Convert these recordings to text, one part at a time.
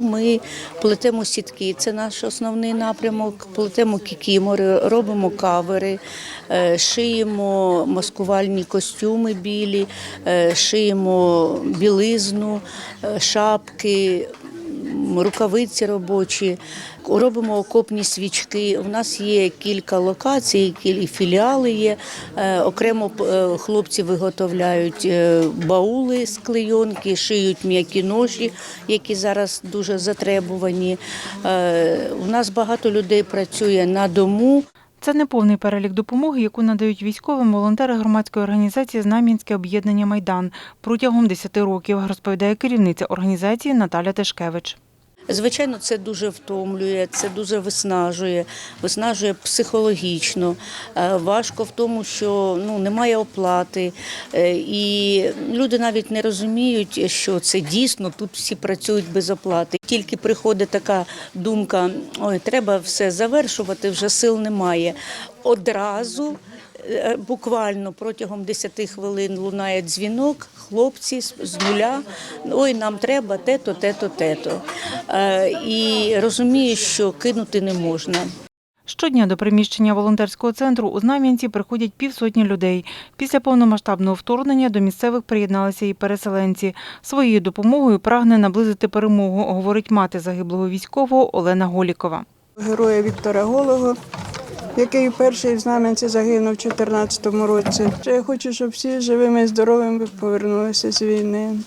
Ми плетемо сітки, це наш основний напрямок. Плетемо кікімори, робимо кавери, е, шиємо маскувальні костюми білі, е, шиємо білизну, е, шапки, рукавиці робочі. Робимо окопні свічки. У нас є кілька локацій, філіали є. Е, Окремо е, хлопці виготовляють е, баули з клейонки, шиють м'які ножі, які зараз дуже затребувані. У нас багато людей працює на дому. Це не повний перелік допомоги, яку надають військовим волонтери громадської організації Знам'янське об'єднання Майдан протягом 10 років, розповідає керівниця організації Наталя Тишкевич. Звичайно, це дуже втомлює, це дуже виснажує, виснажує психологічно. Е, Важко в тому, що ну немає оплати, Е, і люди навіть не розуміють, що це дійсно тут всі працюють без оплати. Тільки приходить така думка: ой, треба все завершувати, вже сил немає. Одразу. Е, Буквально протягом 10 хвилин лунає дзвінок, хлопці з нуля. Ой, нам треба те-то, те-то, те-то. Е, І розуміє, що кинути не можна. Щодня до приміщення волонтерського центру у Знам'янці приходять півсотні людей. Після повномасштабного вторгнення до місцевих приєдналися і переселенці. Своєю допомогою прагне наблизити перемогу, говорить мати загиблого військового Олена Голікова. героя Віктора Голого, який перший в Знам'янці загинув у 2014 році. Я хочу, щоб всі живими і здоровими повернулися з війни.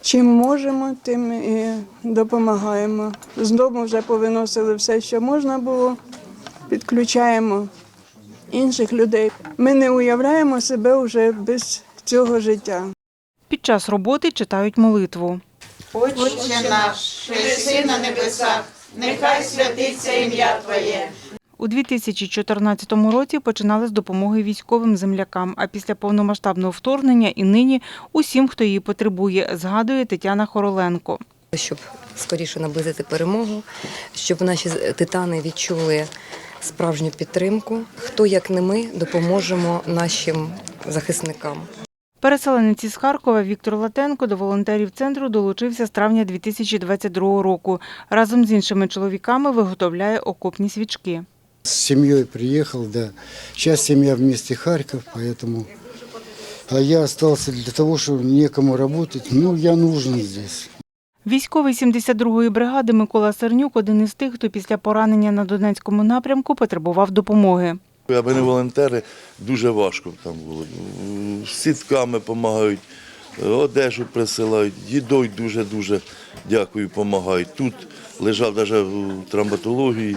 Чим можемо, тим і допомагаємо. З дому вже повиносили все, що можна було. Підключаємо інших людей. Ми не уявляємо себе вже без цього життя. Під час роботи читають молитву. Отче наш, що єси на небесах, нехай святиться ім'я Твоє. У 2014 році починали з допомоги військовим землякам, а після повномасштабного вторгнення і нині усім, хто її потребує, згадує Тетяна Хороленко. щоб скоріше наблизити перемогу, щоб наші титани відчули справжню підтримку. Хто як не ми допоможемо нашим захисникам. Переселенець із Харкова Віктор Латенко до волонтерів центру долучився з травня 2022 року. Разом з іншими чоловіками виготовляє окопні свічки. С семьей приехал, да. Сейчас семья вместе Харьков, поэтому... А я остался для того, чтобы некому работать. Ну, я нужен здесь. Військовий 72-ї бригади Микола Сернюк один із тих, хто після поранення на Донецькому напрямку потребував допомоги. Аби не волонтери, дуже важко там було. З Сітками допомагають, одежу присилають, їдою дуже-дуже дякую, допомагають. Тут лежав навіть в травматології,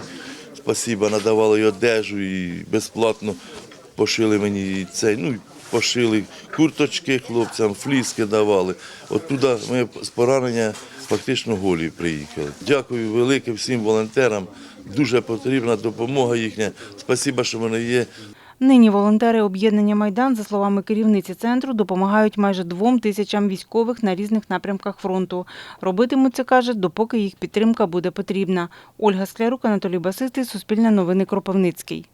спасіба, надавали і одежу, і безплатно пошили мені цей, ну, пошили курточки хлопцям, фліски давали. Оттуда ми з поранення фактично голі приїхали. Дякую велике всім волонтерам. Дуже потрібна допомога їхня. Спасіба, що вони є. Нині волонтери об'єднання Майдан, за словами керівниці центру, допомагають майже двом тисячам військових на різних напрямках фронту. Робитимуть це, каже, допоки їх підтримка буде потрібна. Ольга Склярук, Анатолій Басистий, Суспільне новини Кропивницький.